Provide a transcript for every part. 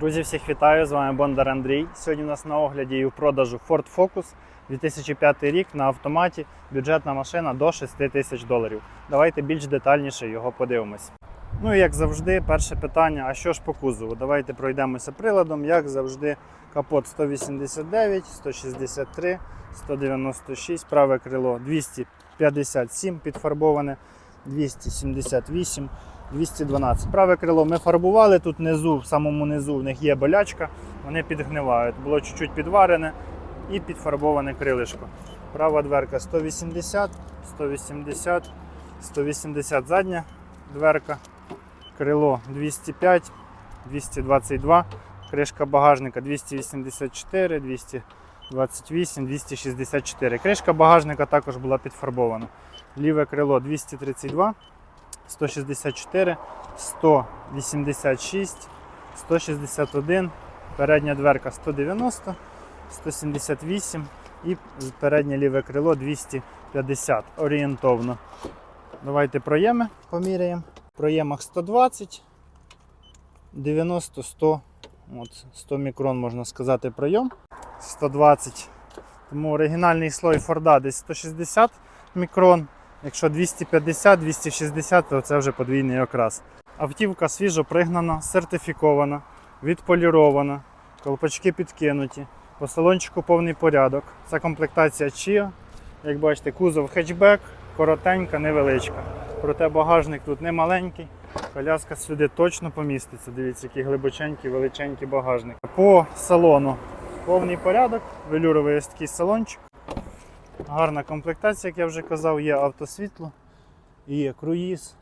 Друзі, всіх вітаю! З вами Бондар Андрій. Сьогодні у нас на огляді і у продажу Ford Focus 2005 рік на автоматі. Бюджетна машина до 6 тисяч доларів. Давайте більш детальніше його подивимось. Ну і як завжди, перше питання: а що ж по кузову? Давайте пройдемося приладом. Як завжди, капот 189, 163, 196, праве крило 257 підфарбоване, 278. 212. Праве крило ми фарбували тут внизу, в самому низу в них є болячка, вони підгнивають. Було чуть-чуть підварене і підфарбоване крилишко. Права дверка 180, 180, 180 задня дверка, крило 205, 222, кришка багажника 284, 228, 264. Кришка багажника також була підфарбована. Ліве крило 232. 164, 186, 161, передня дверка 190, 178 і переднє ліве крило 250 орієнтовно. Давайте проєми поміряємо. В проємах 120, 90, 100, от 100 мікрон можна сказати пройом. 120. Тому оригінальний слой Форда десь 160 мікрон. Якщо 250-260, то це вже подвійний окрас. Автівка свіжо пригнана, сертифікована, відполірована, колпачки підкинуті, по салончику повний порядок. Це комплектація Chia. Як бачите, кузов хетчбек, коротенька, невеличка. Проте багажник тут не маленький. Коляска сюди точно поміститься. Дивіться, який глибоченький, величенький багажник. По салону повний порядок, велюровий такий салончик. Гарна комплектація, як я вже казав, є автосвітло, є круїз,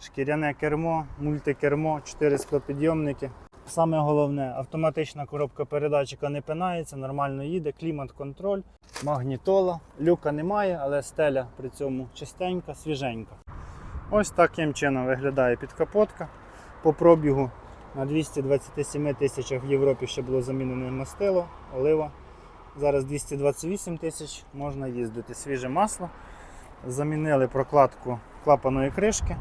шкіряне кермо, мультикермо, 4 склопідйомники. Саме головне, автоматична коробка передач, яка не пинається, нормально їде, клімат-контроль, магнітола, люка немає, але стеля при цьому чистенька, свіженька. Ось таким чином виглядає підкапотка. По пробігу на 227 тисячах в Європі ще було замінене мастило, олива. Зараз 228 тисяч можна їздити. Свіже масло. Замінили прокладку клапаної кришки.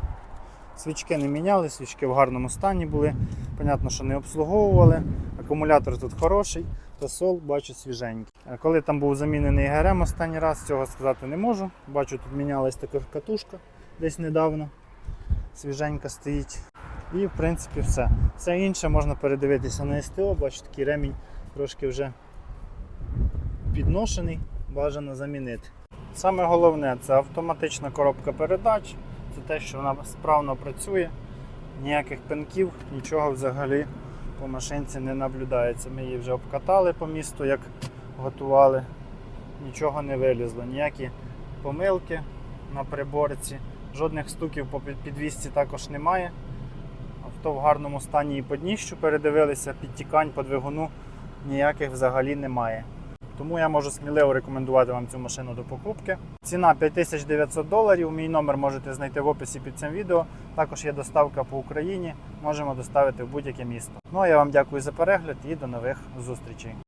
Свічки не міняли, свічки в гарному стані були. Понятно, що не обслуговували. Акумулятор тут хороший, тосол бачу свіженький. Е, Коли там був замінений ГРМ останній раз, цього сказати не можу. Бачу, тут мінялась така катушка десь недавно. Свіженька стоїть. І в принципі все. Все інше можна передивитися на СТО, бачу такий ремінь трошки вже підношений, бажано замінити. Саме головне це автоматична коробка передач, це те, що вона справно працює, ніяких пинків, нічого взагалі по машинці не наблюдається. Ми її вже обкатали по місту, як готували, нічого не вилізло, ніякі помилки на приборці, жодних стуків по під- підвісці також немає. Авто в гарному стані і по дніщу передивилися, підтікань по двигуну ніяких взагалі немає. Тому я можу сміливо рекомендувати вам цю машину до покупки. Ціна 5900 доларів. Мій номер можете знайти в описі під цим відео. Також є доставка по Україні. Можемо доставити в будь-яке місто. Ну а я вам дякую за перегляд і до нових зустрічей.